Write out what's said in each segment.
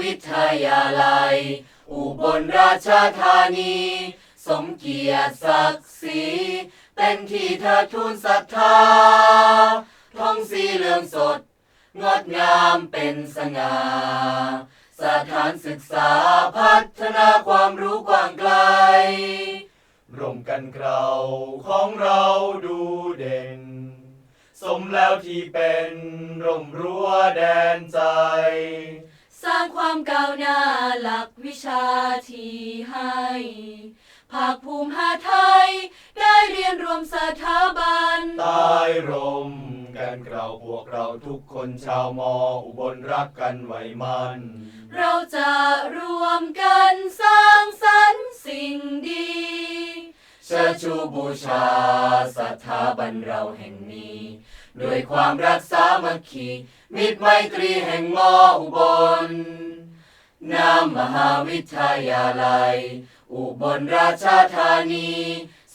วิทยาลัย อุบลราชธานี สมเกียรติศักดิ์ศรีเป็นที่เธอทูลศรัทธาท้องสีเหลืองสด งดงามเป็นสง่าสถานศึกษาพัฒนาความรู้กว้างไกล ร่วมกันเราของเราดูเด่น สมแล้วที่เป็นร่มรั้วแดนใจ สร้างความก้าวหน้าหลักวิชาที่ให้ ภาคภูมิหาไทย ได้เรียนรวมสถาบัน ใต้ร่มกันเราพวกเราทุกคนชาวมออุบลรักกันไว้มัน เราจะรวมกันสร้างสรรค์สิ่งดี เชิดชูบูชาสถาบันเราแห่งนี้ ด้วยความรักสามัคคี มิตรไมตรีแห่งมออุบลนามมหาวิทยาลัย อุบลราชธานี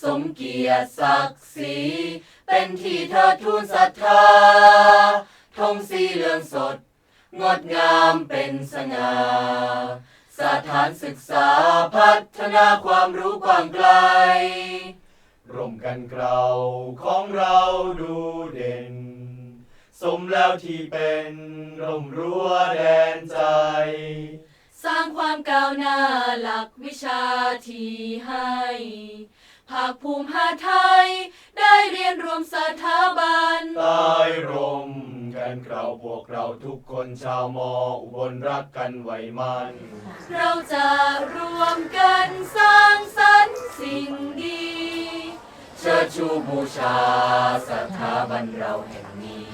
สมเกียรติศักดิ์ศรีเป็นที่เธอทูลศรัทธาธงสีเหลืองสด งดงามเป็นสง่าสถานศึกษาพัฒนาความรู้กว้างไกล ร่วมกันเราของเราดูเด่น สมแล้วที่เป็นร่มรั้วแดนใจ สร้างความก้าวหน้าหลักวิชาที่ให้ภาคภูมิหาไทย ได้เรียนรวมสถาบันใต้ร่มกันเราพวกเราทุกคนชาวมออุบลรักกันไว้มัน เราจะรวมกันสร้างสรรค์สิ่งดีเชิดชูบูชาสถาบันเราแห่งนี้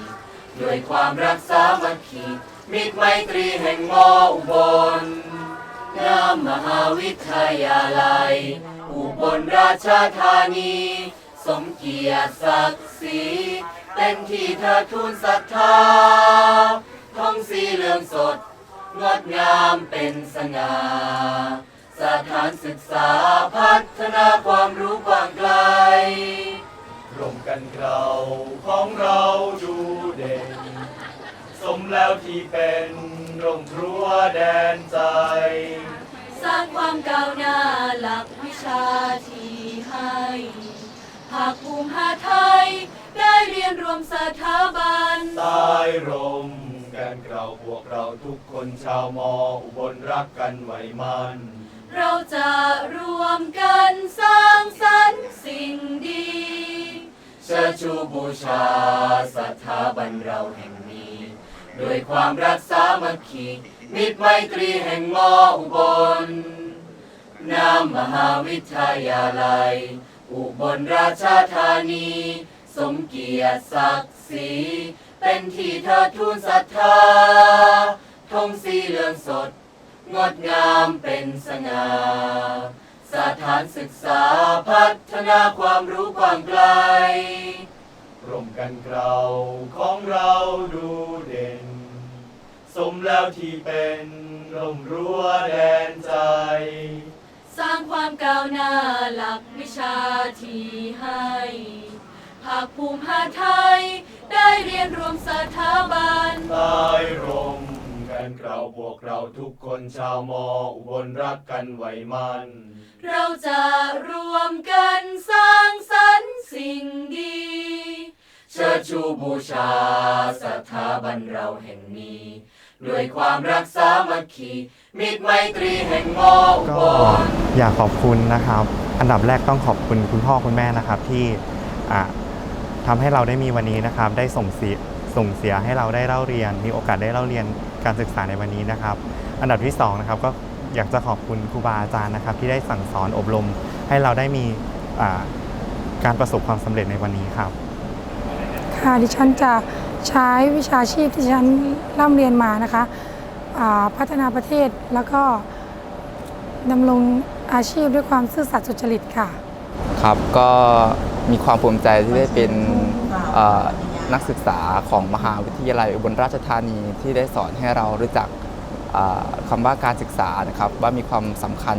ด้วยความรักสามัคคีมิตรไมตรีแห่งมออุบลนามมหาวิทยาลัย อุบลราชธานี สมเกียรติศักดิ์ศรีเป็นที่เธอทูลศรัทธาท้องสีเหลืองสด งดงามเป็นสง่า สถานศึกษาพัฒนาความรู้กว้างไกลร่วมกันเราของเราดูเด่น สมแล้วที่เป็นร่มรั้วแดนใจ สร้างความก้าวหน้าหลักวิชาที่ให้ภาคภูมิหาไทย ได้เรียนรวมสถาบันใต้ร่มกันเราพวกเราทุกคนชาวมออุบลรักกันไว้มัน เราจะรวมกันสร้างสรรค์สิ่งดีเชิดชูบูชาสถาบันเราแห่งนี้ ด้วยความรักสามัคคีมิตรไมตรีแห่งมออุบลนามมหาวิทยาลัย อุบลราชธานี สมเกียรติศักดิ์ศรีเป็นที่เธอทูลศรัทธาธงสีเหลืองสด งดงามเป็นสง่าสถานศึกษาพัฒนาความรู้กว้างไกลร่มกันเราของเราดูเด่น สมแล้วที่เป็นร่มรั้วแดนใจ สร้างความก้าวหน้าหลักวิชาที่ให้ภาคภูมิหาไทย ได้เรียนรวมสถาบันใต้ร่ม กันเราพวกเราทุกคนชาวมออุบลรักกันไว้มัน เราจะรวมกันสร้างสรรค์สิ่งดี เชิดชูบูชาสถาบันเราแห่งนี้ ด้วยความรักสามัคคี มิตรไมตรีแห่งมออุบก็ลอยากขอบคุณนะครับ อันดับแรกต้องขอบคุณคุณพ่อคุณแม่นะครับที่อะทำให้เราได้มีวันนี้นะครับ ได้ส่งเสียส่งเสียให้เราได้เล่าเรียน มีโอกาสได้เล่าเรียน การศึกษาในวันนี้นะครับ อันดับที่สองนะครับก็อยากจะขอบคุณครูบาอาจารย์นะครับ ที่ได้สั่งสอนอบรม ให้เราได้มีอ่าการประสบความสำเร็จในวันนี้ครับ ค่ะดิฉันจะใช้วิชาชีพที่ดิฉันร่ำเรียนมานะคะอ่าพัฒนาประเทศแล้วก็ดำรงอาชีพด้วยความซื่อสัตย์สุจริตค่ะ ครับก็มีความภูมิใจที่ได้เป็นเอ่อ นักศึกษาของมหาวิทยาลัยอุบลราชธานีที่ได้สอนให้เรารู้จักเอ่อคำว่าการศึกษานะครับว่ามีความสำคัญ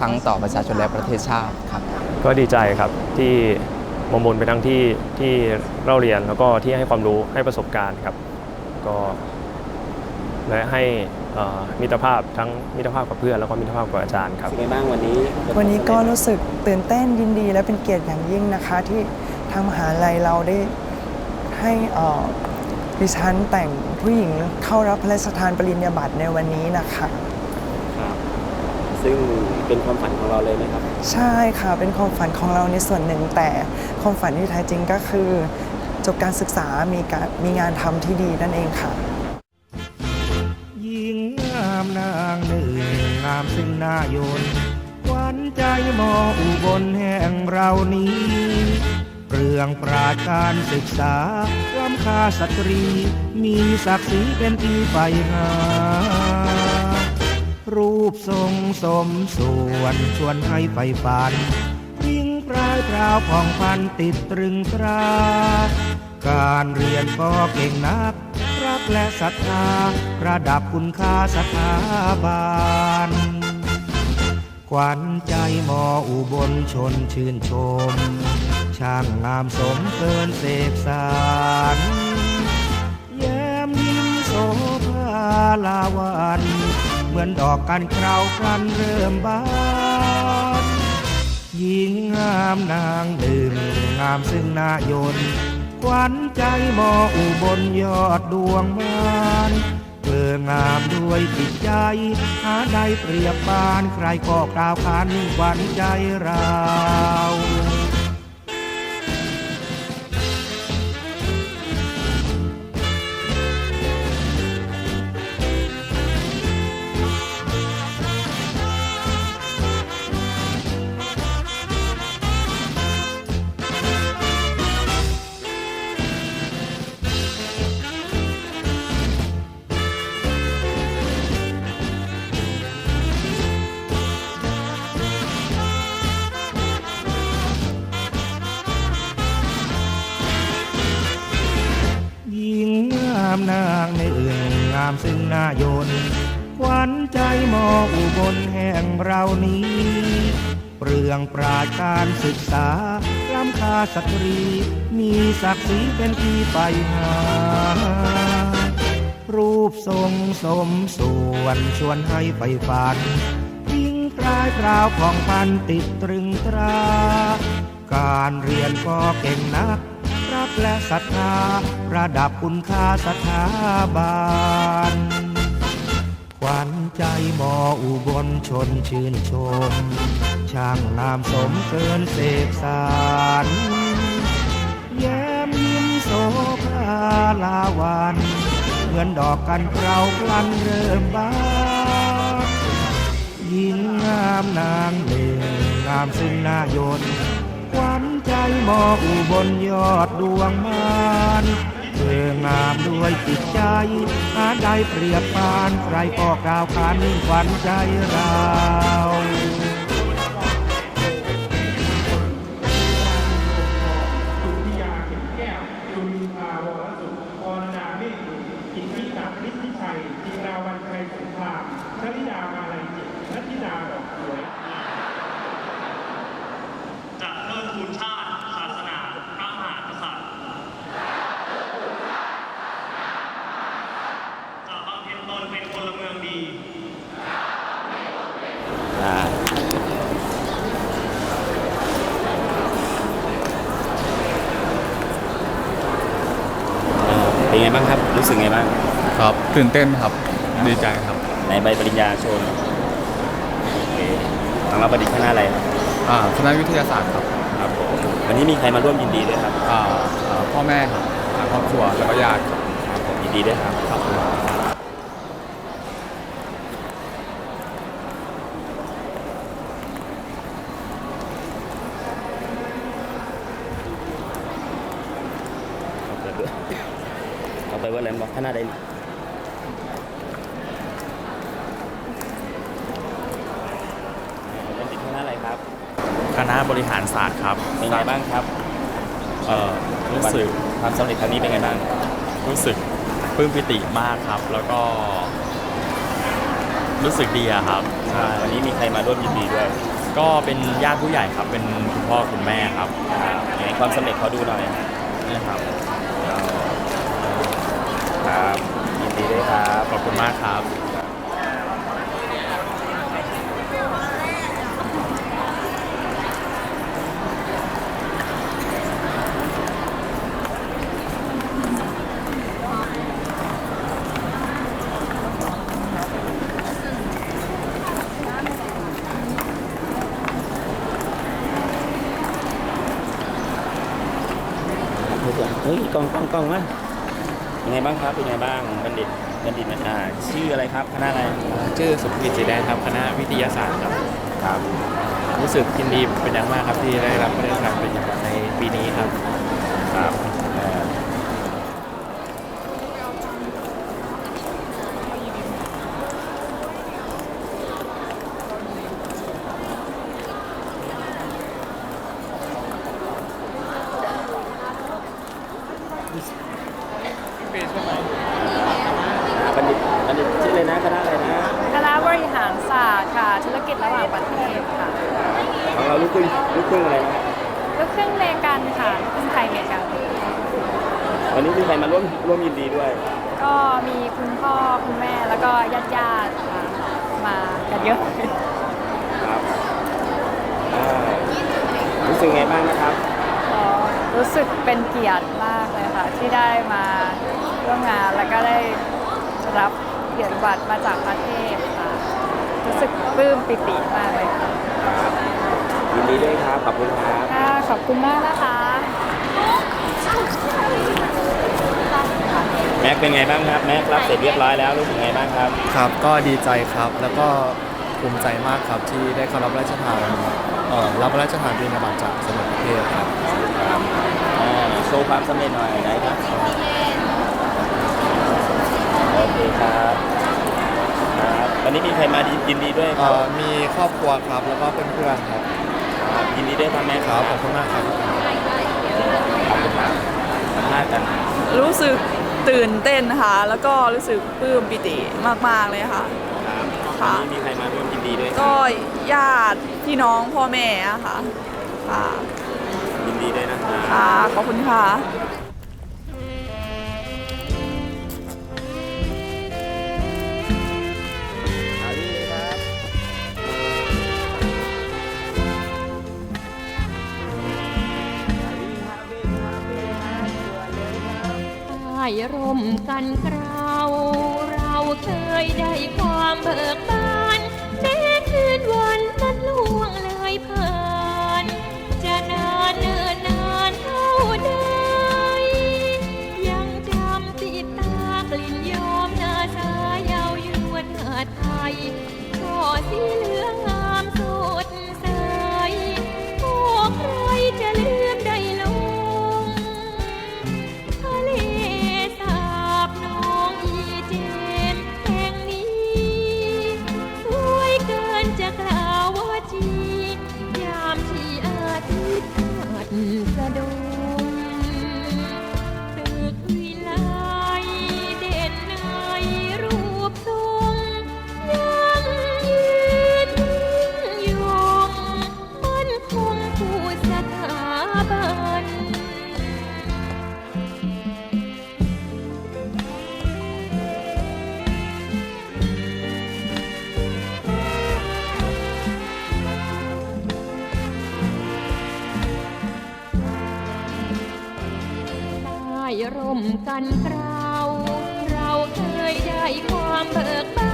ทั้งต่อประชาชนและประเทศชาติครับ ก็ดีใจครับที่มมนเป็นทั้งที่ที่เราเรียนแล้วก็ที่ให้ความรู้ให้ประสบการณ์ครับ ก็และให้เอ่อมิตรภาพทั้งมิตรภาพกับเพื่อนแล้วก็มิตรภาพกับอาจารย์ครับเป็นไงบ้างวันนี้ วันนี้ก็รู้สึกตื่นเต้นยินดี และเป็นเกียรติอย่างยิ่งนะคะ ที่ทางมหาลัยเราได้ ให้เอ่อดิฉันแต่งผู้หญิงเข้ารับพระราชทานปริญญาบัตรในวันนี้นะคะครับซึ่งเป็นความฝันของเราเลยไหมครับ ใช่ค่ะเป็นความฝันของเราในส่วนหนึ่งแต่ความฝันที่แท้จริงก็คือ จบการศึกษามีการมีงานทำที่ดีนั่นเองค่ะหญิงงามนางหนึ่งงามซึ่งหน้ายนขวัญใจมออุบลแห่งเรานี้ เรื่องปราการศึกษาล้ำค่าสตรี มีศักดิ์ศรีเป็นที่ไปหารูปทรงสมส่วนชวนให้ไฟฝันยิ่งปลายพราวผ่องพันติดตรึงตรา การเรียนก็เก่งนัก รักและศรัทธาระดับคุณค่าสถาบันขวัญใจมออุบลชนชื่นชม ช่างงามสมเกินเสกสารแย้มยิ้มโสภาลาวัน เหมือนดอกกันคราวพลันเริ่มบานหญิงงามนางหนึ่งงามซึ่งนายนขวัญใจมออุบลยอดดวงมานเธองามด้วยจิตใจ หาได้เปรียบปานใครก็กล่าวขานขวัญใจเราามนางในเอื่องงามซึ่งนายนต์ขวัญใจมออุบลแห่งเรานี้เปลืองปราการศึกษาล้ำค่าสตรี มีศักดิ์ศรีเป็นที่ไปหา รูปทรงสมส่วนชวนให้ไฟฝันยิ่งกลายกราวของพันติดตรึงตรา การเรียนก็เก่งนัก รักและศรัทธา ระดับคุณค่าสถาบันขวัญใจมออุบลชนชื่นชม ช่างงามสมเกินเสกสารแย้มยิ้มโสภาลาวัน เหมือนดอกกันเราพลันเริ่มบานหญิงงามนางหนึ่งงามซึ่งนายน ญใจมออุบลยอดดวงมานเธองามด้วยจิตใจหาได้เปรียบปานใครก็กล่าวขานขวัญใจเรา ตื่นเต้นครับดีใจครับในใบปริญญาโชว์หน่อยโอเคทางเราประดิษฐ์คณะอะไรครับอ่าคณะวิทยาศาสตร์ครับครับผมวันนี้มีใครมาร่วมยินดีด้วยครับอ่าอ่าพ่อแม่ครับทางครอบครัวแล้วก็ญาติครับครับผมยินดีด้วยครับครับเอาไปเบิร์เอาไปเบิร์อะไรบอกคณะใดเป็นติดคณะอะไรครับ คณะบริหารศาสตร์ครับเป็นไงบ้างครับเอ่อรู้สึกความสำเร็จครั้งนี้เป็นไงบ้างรู้สึกปลื้มปิติมากครับ แล้วก็ รู้สึกดีอะครับใช่วันนี้มีใครมาร่วมยินดีด้วยก็เป็นญาติผู้ใหญ่ครับ เป็นคุณพ่อคุณแม่ครับครับยังไงความสำเร็จเขาดูหน่อยนี่ครับครับยินดีดีด้วยครับขอบคุณมากครับ เฮ้ยกล้องกล้องกล้องมายัง ไงบ้างครับเป็นไงบ้างบัณฑิตบัณฑิตอ่าชื่ออะไรครับคณะอะไรชื่อสุภกิจสีแดงครับคณะวิทยาศาสตร์ครับครับรู้สึกยินดีเป็นอย่างมากครับที่ได้รับพระราชทานปริญญาบัตรในปีนี้ครับครับเอ่อ บัณฑิตบัณฑิตชื่ออะไรนะคณะอะไรนะ คณะบริหารศาสตร์ค่ะ ธุรกิจระหว่างประเทศค่ะของเราลูกครึ่งลูกครึ่งอะไรนะลูกครึ่งเมกันค่ะลูกครึ่งไทยเมกันวันนี้มีใครมาร่วมร่วมยินดีด้วย ก็มีคุณพ่อคุณแม่แล้วก็ญาติญาติๆค่ะมากันเยอะ ครับอ่ารู้สึกไงบ้างนะครับก็ รู้สึกเป็นเกียรติมากเลยค่ะ ที่ได้มาร่วมงานแล้วก็ได้รับเกียรติบัตรมาจากประเทศค่ะ รู้สึกปลื้มปิติมากเลยค่ะยินดีด้วยครับ ขอบคุณครับค่ะขอบคุณมากนะคะแม็กเป็นไงบ้างครับแม็กรับเสร็จเรียบร้อยแล้วรู้สึกไงบ้างครับ ครับ ก็ดีใจครับแล้วก็ ภูมิใจมากครับที่ได้เข้ารับพระราชทานเอ่อรับพระราชทานปริญญาบัตรจากสมเด็จพระเทพครับ อ่าโชว์ความสำเร็จหน่อยได้ครับโอเคครับครับวันนี้มีใครมายินดีด้วยคเอ่รับอมีครอบครัวครับแล้วก็เพื่อนๆครับครับยินดีด้วยครับแม่ครับขอบคุณมากครับ ขอบคุณครับสัมภาษณ์กันรู้สึกตื่นเต้นค่ะ แล้วก็รู้สึกปลื้มปิติมาก ๆ เลยค่ะ ครับค่ะวันนี้มีใครมาร่วมยินดีด้วยครับก็ญาติพี่น้องพ่อแม่อะค่ะค่ะยินดีด้วยนะครับค่ะขอบคุณค่ะใต้ร่มกันเกลาเรา เคยได้ความเบิกบาน กันเราเราเคยได้ความเบิกบาน